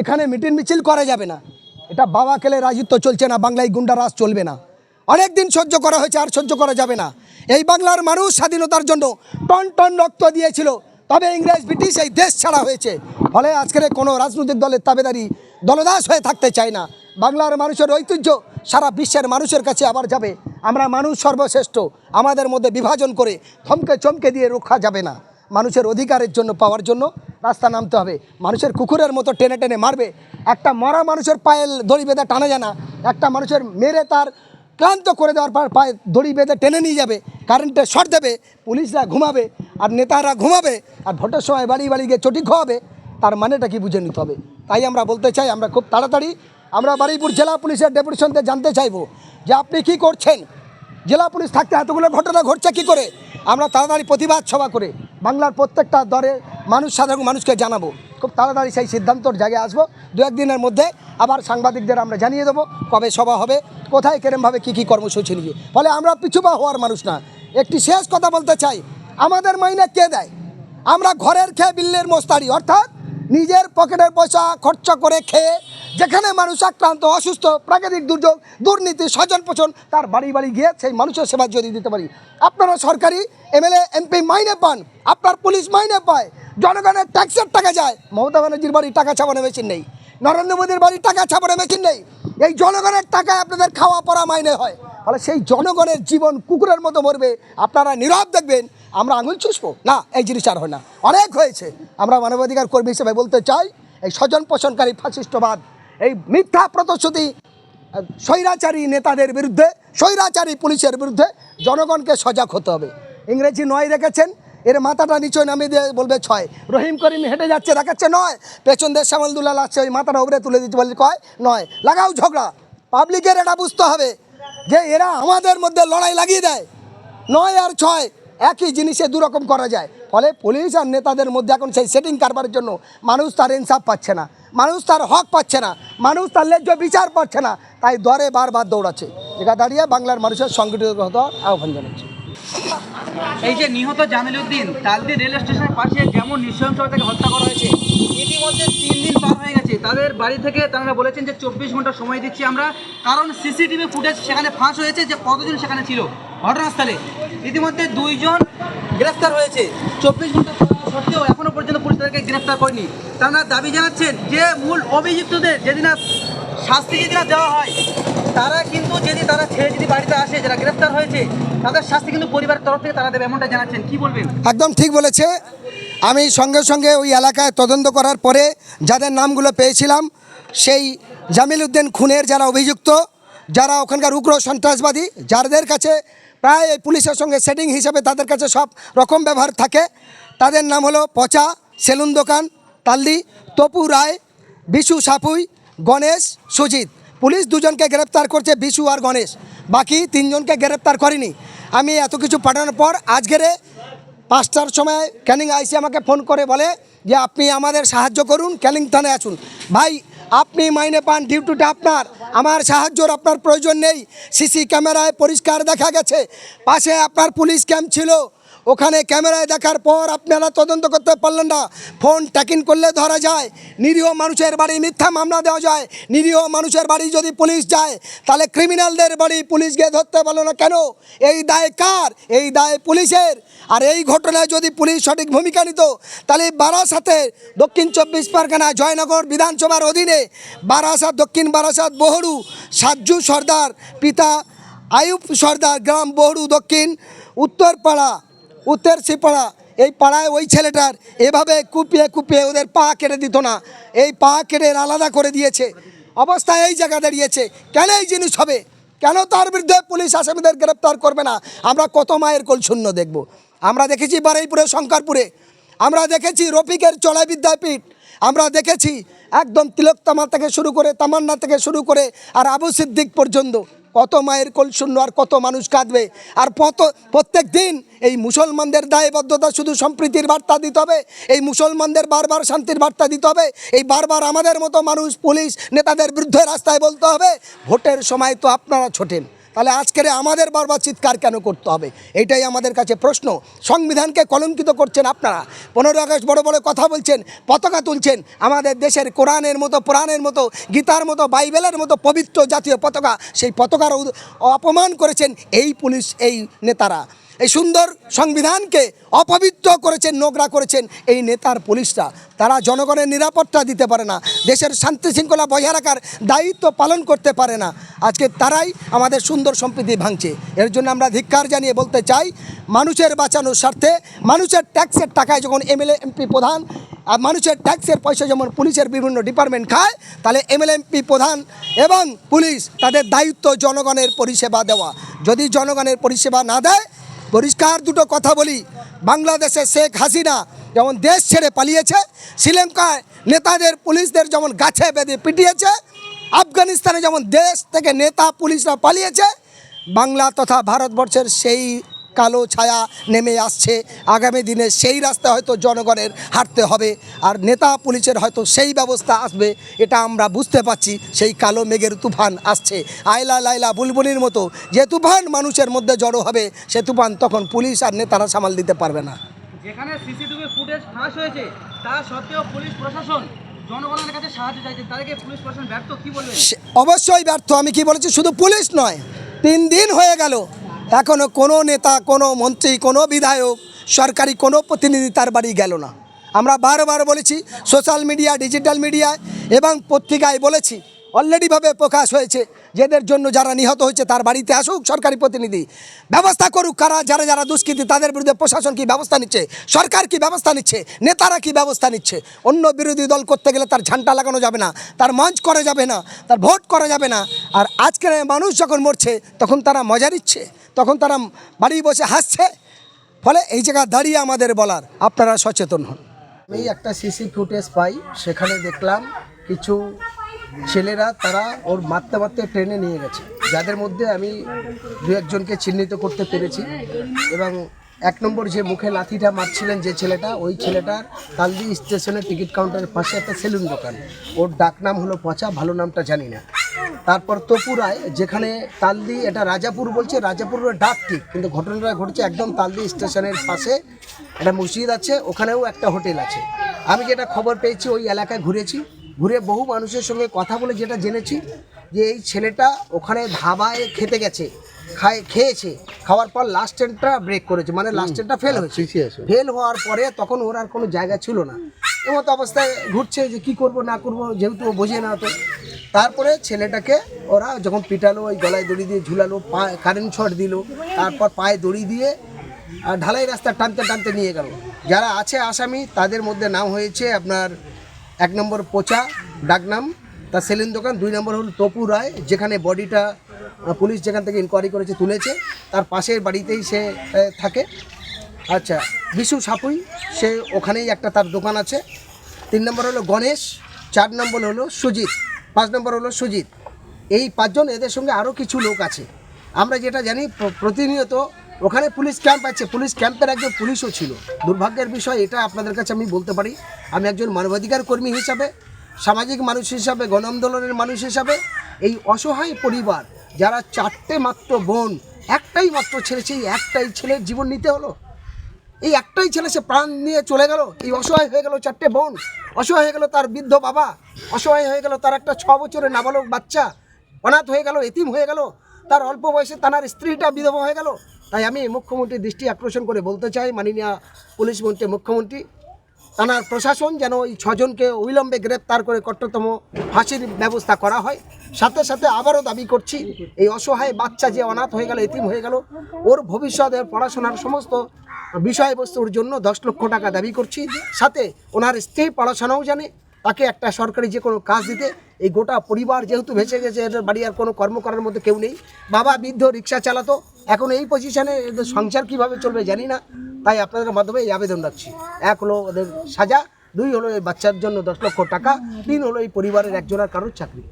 এখানে মিটিং মিছিল করা যাবে না। এটা বাবা খেলে রাজত্ব চলছে না, বাংলায় গুন্ডা রাজ চলবে না। অনেক দিন সহ্য করা হয়েছে, আর সহ্য করা যাবে না। এই বাংলার মানুষ স্বাধীনতার জন্য টন টন রক্ত দিয়েছিল, তবে ইংরেজ, ব্রিটিশ এই দেশ ছাড়া হয়েছে। ফলে আজকের কোনো রাজনৈতিক দলের তাবেদারি দলদাস হয়ে থাকতে চায় না। বাংলার মানুষের ঐতিহ্য সারা বিশ্বের মানুষের কাছে আবার যাবে। আমরা মানুষ সর্বশ্রেষ্ঠ, আমাদের মধ্যে বিভাজন করে থমকে চমকে দিয়ে রক্ষা যাবে না। মানুষের অধিকারের জন্য, পাওয়ার জন্য রাস্তা নামতে হবে। মানুষের কুকুরের মতো টেনে টেনে মারবে। একটা মরা মানুষের পায়ে দড়ি বেঁধে টানা যায় না। একটা মানুষের মেরে তার ক্লান্ত করে দেওয়ার পর পায়ে দড়ি বেঁধে টেনে নিয়ে যাবে। কারেন্টে শর্ট দেবে, পুলিশরা ঘুমাবে আর নেতারা ঘুমাবে আর ভোটের সময় বাড়ি বাড়ি গিয়ে চটি খাওয়াবে তার মানেটা কি বুঝে নিতে হবে? তাই আমরা বলতে চাই, আমরা খুব তাড়াতাড়ি আমরা বারুইপুর জেলা পুলিশের ডেপুটেশনকে জানতে চাইব যে আপনি কি করছেন? জেলা পুলিশ থাকতে এতগুলো ঘটনা ঘটছে কি করে? আমরা তাড়াতাড়ি প্রতিবাদ সভা করে বাংলার প্রত্যেকটা দরে মানুষ সাধারণ মানুষকে জানাব। খুব তাড়াতাড়ি সেই সিদ্ধান্তর জায়গায় আসব। দু একদিনের মধ্যে আবার সাংবাদিকদের আমরা জানিয়ে দেবো কবে সভা হবে, কোথায়, কেরমভাবে কী কী কর্মসূচি নিয়ে ফলে আমরা পিছুপা হওয়ার মানুষ না। একটি শেষ কথা বলতে চাই, আমাদের মাইনে কে দেয়? আমরা ঘরের খেয়ে বিল্লের মোস্তারি, অর্থাৎ নিজের পকেটের পয়সা খরচ করে খেয়ে যেখানে মানুষ আক্রান্ত, অসুস্থ, প্রাকৃতিক দুর্যোগ, দুর্নীতি স্বজন পোষণ তার বাড়ি বাড়ি গিয়ে সেই মানুষের সেবা যদি দিতে পারি। আপনারা সরকারি এমএলএ, এমপি মাইনে পান, আপনার পুলিশ মাইনে পায়, জনগণের ট্যাক্সের টাকা যায়। মমতা ব্যানার্জির বাড়ি টাকা ছাপানো মেশিন নেই, নরেন্দ্র মোদীর বাড়ি টাকা ছাপানো মেশিন নেই। এই জনগণের টাকায় আপনাদের খাওয়া পড়া মাইনে হয়। ফলে সেই জনগণের জীবন কুকুরের মতো মরবে। আপনারা নীরব দেখবেন, আমরা আঙুল চুষবো। না, এই জিনিস আর হয় না। অনেক হয়েছে। আমরা মানবাধিকার কর্মী হিসেবে বলতে চাই, এই স্বজন পোষণকারী ফাশিষ্টবাদ এই মিথ্যা প্রতিশ্রুতি স্বৈরাচারী নেতাদের বিরুদ্ধে, স্বৈরাচারী পুলিশের বিরুদ্ধে জনগণকে সজাগ হতে হবে। ইংরেজি নয় রেখেছেন, এর মাথাটা নিচে নামিয়ে দিয়ে বলবে ছয়। রহিম করিম হেঁটে যাচ্ছে দেখাচ্ছে নয়। পেছন দিয়ে শ্যামল দুলাল আসছে ওই মাথাটা উপরে তুলে দিতে বললে কয়, নয়। লাগাও ঝগড়া। পাবলিকের এটা বুঝতে হবে যে এরা আমাদের মধ্যে লড়াই লাগিয়ে দেয়। নয় আর ছয়। একই জিনিসে দুরকম করা যায়। ফলে পুলিশ আর নেতাদের মধ্যে এখন সেই সেটিং কারবারের জন্য মানুষ তার ইনসাফ পাচ্ছে না, মানুষ তার হক পাচ্ছে না, মানুষ তার ন্যায্য বিচার পাচ্ছে না, তাই দরে বারবার দৌড়াচ্ছে। যেটা দাঁড়িয়ে বাংলার মানুষের সংগঠিত হওয়ার আহ্বান জানাচ্ছে। এই যে নিহত জামিল উদ্দিন তালদি রেল স্টেশনের পাশে যেমন নৃশংসভাবে তাকে হত্যা করা হয়েছে, ইতিমধ্যে তিন দিন পার হয়ে গেছে। তাদের বাড়ি থেকে তারা বলেছেন যে চব্বিশ ঘণ্টা সময় দিচ্ছি আমরা, কারণ সিসিটিভি ফুটেজ সেখানে ফাঁস হয়েছে যে কতজন সেখানে ছিল। ঘটনাস্থলে ইতিমধ্যে দুইজন গ্রেফতার হয়েছে। চব্বিশ ঘণ্টা সত্ত্বেও এখনও পর্যন্ত পুলিশ তাদেরকে গ্রেফতার করেনি। তারা দাবি জানাচ্ছেন যে মূল অভিযুক্তদের যেদিন শাস্তি যদি না দেওয়া হয়, তারা কিন্তু যদি তারা ছেড়ে যদি বাড়িতে আসে, যারা গ্রেফতার হয়েছে, তাদের শাস্তি কিন্তু পরিবারের তরফ থেকে তারা দেবে এমনটা জানাচ্ছেন। কি বলবেন? একদম ঠিক বলেছে। আমি সঙ্গে সঙ্গে ওই এলাকায় তদন্ত করার পরে যাদের নামগুলো পেয়েছিলাম, সেই জামিল উদ্দিন খুনের যারা অভিযুক্ত, যারা ওখানকার উগ্র সন্ত্রাসবাদী, যাদের কাছে প্রায় এই পুলিশের সঙ্গে সেটিং হিসাবে তাদের কাছে সব রকম ব্যবহার থাকে। তাদের নাম হলো পচা, সেলুন দোকান তাল্লি তপু রায়, বিশু সাপুই, গণেশ, সুজিত। পুলিশ দুজনকে গ্রেপ্তার করছে বিশু আর গণেশ। বাকি তিনজনকে গ্রেপ্তার করেনি। আমি এত কিছু পাঠানোর পর আজকেরে পাঁচটার সময় ক্যানিং আইসি আমাকে ফোন করে বলে যে, আপনি আমাদের সাহায্য করুন, ক্যানিং থানায় আসুন। ভাই আপনি মাইনে পান ডিউটিটা আপনার। আমার সাহায্যর আপনার প্রয়োজন নেই। সিসি ক্যামেরায় পরিষ্কার দেখা গেছে। পাশে আপনার পুলিশ ক্যাম্প ছিল। ওখানে ক্যামেরায় দেখার পর আপনারা তদন্ত করতে পারলেন না। ফোন ট্যাকিং করলে ধরা যায়। নিরীহ মানুষের বাড়ি মিথ্যা মামলা দেওয়া যায়। নিরীহ মানুষের বাড়ি যদি পুলিশ যায়, তাহলে ক্রিমিনালদের বাড়ি পুলিশ গিয়ে ধরতে পারল না কেন? এই দায় কার? এই দায় পুলিশের। আর এই ঘটনায় যদি পুলিশ সঠিক ভূমিকা নিত, তাহলে বারাসাতে দক্ষিণ চব্বিশ পরগনা জয়নগর বিধানসভার অধীনে বারাসাত, দক্ষিণ বারাসাত, বহরু, সাজ্জু সর্দার, পিতা আয়ুব সর্দার, গ্রাম বহরু, দক্ষিণ, উত্তরপাড়া উত্তর সিপাড়া এই পাড়ায় ওই ছেলেটার এভাবে কুপিয়ে কুপিয়ে ওদের পা কেটে দিত না। এই পা কেটে আলাদা করে দিয়েছে। অবস্থা এই জায়গা দাঁড়িয়েছে। কেন এই জিনিস হবে? কেন তার বিরুদ্ধে পুলিশ আসামিদের গ্রেপ্তার করবে না? আমরা কত মায়ের কোল শূন্য দেখব। আমরা দেখেছি বারুইপুরে, শঙ্করপুরে। আমরা দেখেছি রফিকের চলাই বিদ্যাপীঠ। আমরা দেখেছি একদম তিলকতামা থেকে শুরু করে তামান্না থেকে শুরু করে আর আবু সিদ্দিক পর্যন্ত। কত মায়ের কোল শূন্য আর কত মানুষ কাঁদবে? আর কত প্রত্যেক দিন এই মুসলমানদের দায়বদ্ধতা শুধু সম্প্রীতির বার্তা দিতে হবে, এই মুসলমানদের বারবার শান্তির বার্তা দিতে হবে, এই বারবার আমাদের মতো মানুষ, পুলিশ, নেতাদের বিরুদ্ধে রাস্তায় বলতে হবে, ভোটের সময় তো আপনারা ছোটেন। তাহলে আজকের আমাদের বারবার চিৎকার কেন করতে হবে? এটাই আমাদের কাছে প্রশ্ন। সংবিধানকে কলঙ্কিত করছেন আপনারা। পনেরো আগস্ট বড় বড় কথা বলছেন, পতাকা তুলছেন। আমাদের দেশের কোরআনের মতো, পুরাণের মতো, গীতার মতো, বাইবেলের মতো পবিত্র জাতীয় পতাকা সেই পতাকার অপমান করেছেন এই পুলিশ, এই নেতারা। এই সুন্দর সংবিধানকে অপবিত্র করেছেন, নোংরা করেছেন এই নেতার পুলিশরা। তারা জনগণের নিরাপত্তা দিতে পারে না, দেশের শান্তি শৃঙ্খলা বজায় রাখার দায়িত্ব পালন করতে পারে না। আজকে তারাই আমাদের সুন্দর সম্প্রীতি ভাঙছে। এর জন্য আমরা ধিক্কার জানিয়ে বলতে চাই, মানুষের বাঁচানোর স্বার্থে মানুষের ট্যাক্সের টাকায় যখন এমএলএ, এমপি প্রধান, আর মানুষের ট্যাক্সের পয়সা যেমন পুলিশের বিভিন্ন ডিপার্টমেন্ট খায়, তাহলে এমএলএ, এমপি প্রধান এবং পুলিশ তাদের দায়িত্ব জনগণের পরিষেবা দেওয়া। যদি জনগণের পরিষেবা না দেয় পরিষ্কার দুটো কথা বলি। বাংলাদেশে শেখ হাসিনা যেমন দেশ ছেড়ে পালিয়েছে, শ্রীলঙ্কায় নেতাদের, পুলিশদের যেমন গাছে বেঁধে পিটিয়েছে, আফগানিস্তানে যেমন দেশ থেকে নেতা, পুলিশরা পালিয়েছে, বাংলা তথা ভারতবর্ষের সেই কালো ছায়া নেমে আসছে। আগামী দিনে সেই রাস্তা হয়তো জনগণের হাঁটতে হবে। আর নেতা পুলিশের হয়তো সেই ব্যবস্থা আসবে এটা আমরা বুঝতে পারছি। সেই কালো মেঘের তুফান আসছে। আয়লা লাইলা বুলবুলির মতো যে তুফান মানুষের মধ্যে জড়ো হবে সে তুফান তখন পুলিশ আর নেতারা সামাল দিতে পারবে না। যেখানে সিসিটিভি ফুটেজ ফাঁস হয়েছে তা সত্ত্বেও পুলিশ প্রশাসন জনগণের কাছে সাহায্য চাইছে। তাদেরকে পুলিশ প্রশাসন ব্যর্থ কি বলবেন? অবশ্যই ব্যর্থ আমি কি বলেছি? শুধু পুলিশ নয় তিন দিন হয়ে গেল। এখনও কোনো নেতা, কোনো মন্ত্রী, কোনো বিধায়ক, সরকারি কোনো প্রতিনিধি তার বাড়ি গেল না। আমরা বারবার বলেছি সোশ্যাল মিডিয়া ডিজিটাল মিডিয়ায় এবং পত্রিকায় বলেছি অলরেডিভাবে প্রকাশ হয়েছে। যেদের জন্য যারা নিহত হয়েছে তার বাড়িতে আসুক, সরকারি প্রতিনিধি। ব্যবস্থা করুক, কারা, যারা যারা দুষ্কৃতী, তাদের বিরুদ্ধে প্রশাসন কি ব্যবস্থা নিচ্ছে? সরকার কি ব্যবস্থা নিচ্ছে? নেতারা কি ব্যবস্থা নিচ্ছে? অন্য বিরোধী দল করতে গেলে তার ঝান্টা লাগানো যাবে না, তার মঞ্চ করা যাবে না, তার ভোট করা যাবে না। আর আজকের মানুষ যখন মরছে, তখন তারা মজা নিচ্ছে, তখন তারা বাড়ি বসে হাসছে। ফলে এই জায়গা দাঁড়িয়ে আমাদের বলার, আপনারা সচেতন হন। আমি একটা সিসি ফুটেজ পাই, সেখানে দেখলাম কিছু ছেলেরা, তারা ওর মারতে মারতে ট্রেনে নিয়ে গেছে। যাদের মধ্যে আমি দু একজনকে চিহ্নিত করতে পেরেছি এবং এক নম্বর যে মুখে লাথিটা মারছিলেন যে ছেলেটা, ওই ছেলেটার তালদি স্টেশনের টিকিট কাউন্টারের পাশে একটা সেলুন দোকান। ওর ডাক নাম হলো পচা, ভালো নামটা জানি না। তারপর তপুরায় যেখানে তালদি, এটা রাজাপুর বলছে রাজাপুরের ডাক ঠিক, কিন্তু ঘটনাটা ঘটেছে একদম তালদি স্টেশনের পাশে। একটা মসজিদ আছে, ওখানেও একটা হোটেল আছে। আমি যেটা খবর পেয়েছি, ওই এলাকায় ঘুরেছি। ঘুরে বহু মানুষের সঙ্গে কথা বলে যেটা জেনেছি যে এই ছেলেটা ওখানে ধাবায় খেতে গেছে খায় খেয়েছে খাওয়ার পর লাস্ট ট্রেনটা ব্রেক করেছে মানে লাস্ট ট্রেনটা ফেল হয়েছে। ফেল হওয়ার পরে তখন ওর আর কোনো জায়গা ছিল না। এমতো অবস্থায় ঘুরছে যে কি করব না করব যেহেতু ও বোঝে না তো। তারপরে ছেলেটাকে ওরা যখন পিটালো ওই গলায় দড়ি দিয়ে ঝুলালো পা কারেন্ট শট দিল তারপর পায়ে দড়ি দিয়ে আর ঢালাই রাস্তা টানতে টানতে নিয়ে গেল। যারা আছে আসামি তাদের মধ্যে নাম হয়েছে আপনার এক নম্বর পোচা ডাকনাম তার সেলিন দোকান, দুই নম্বর হল তপু রায়, যেখানে বডিটা পুলিশ যেখান থেকে ইনকোয়ারি করেছে, তুলেছে। তার পাশের বাড়িতেই সে থাকে। আচ্ছা বিশু সাপুই, সে ওখানেই একটা তার দোকান আছে। তিন নম্বর হলো গণেশ, চার নম্বর হলো সুজিত, পাঁচ নম্বর হলো সুজিত। এই পাঁচজন এদের সঙ্গে আরও কিছু লোক আছে। আমরা যেটা জানি প্রতিনিয়ত ওখানে পুলিশ ক্যাম্প আছে, পুলিশ ক্যাম্পের একজন পুলিশও ছিল। দুর্ভাগ্যের বিষয় এটা আপনাদের কাছে আমি বলতে পারি। আমি একজন মানবাধিকার কর্মী হিসাবে, সামাজিক মানুষ হিসাবে গণ আন্দোলনের মানুষ হিসাবে এই অসহায় পরিবার, যারা চারটে মাত্র বোন, একটাই মাত্র ছেলে, সেই একটাই ছেলের জীবন নিতে হলো। এই একটাই ছেলে সে প্রাণ নিয়ে চলে গেল, এই অসহায় হয়ে গেল চারটে বোন, অসহায় হয়ে গেল তার বৃদ্ধ বাবা, অসহায় হয়ে গেল তার একটা ছ বছরের নাবালক বাচ্চা, অনাথ হয়ে গেল, এতিম হয়ে গেল, তার অল্প বয়সে তার স্ত্রীটা বিধবা হয়ে গেল তাই আমি মুখ্যমন্ত্রীর দৃষ্টি আকর্ষণ করে বলতে চাই, মাননীয় পুলিশ মন্ত্রী, মুখ্যমন্ত্রী তানার প্রশাসন যেন এই ছজনকে অবিলম্বে গ্রেপ্তার করে কঠোরতম ফাঁসির ব্যবস্থা করা হয়। সাথে সাথে আবারও দাবি করছি, এই অসহায় বাচ্চা যে অনাথ হয়ে গেল, এতিম হয়ে গেল, ওর ভবিষ্যতের পড়াশোনার সমস্ত বিষয়বস্তুর জন্য দশ লক্ষ টাকা দাবি করছি। সাথে ওনার স্ত্রী পড়াশোনাও জানে তাকে একটা সরকারি যে কোনো কাজ দিতে, এই গোটা পরিবার যেহেতু ভেসে গেছে, এদের বাড়ি আর কোনো কর্ম করার মধ্যে কেউ নেই। বাবা বৃদ্ধ রিক্সা চালাতো, এখন এই পজিশনে এদের সংসার কীভাবে চলবে জানি না। তাই আপনাদের মাধ্যমে এই আবেদন রাখছি। এক হলো ওদের সাজা, দুই হলো এই বাচ্চার জন্য দশ লক্ষ টাকা, তিন হলো এই পরিবারের একজনের কারোর চাকরি।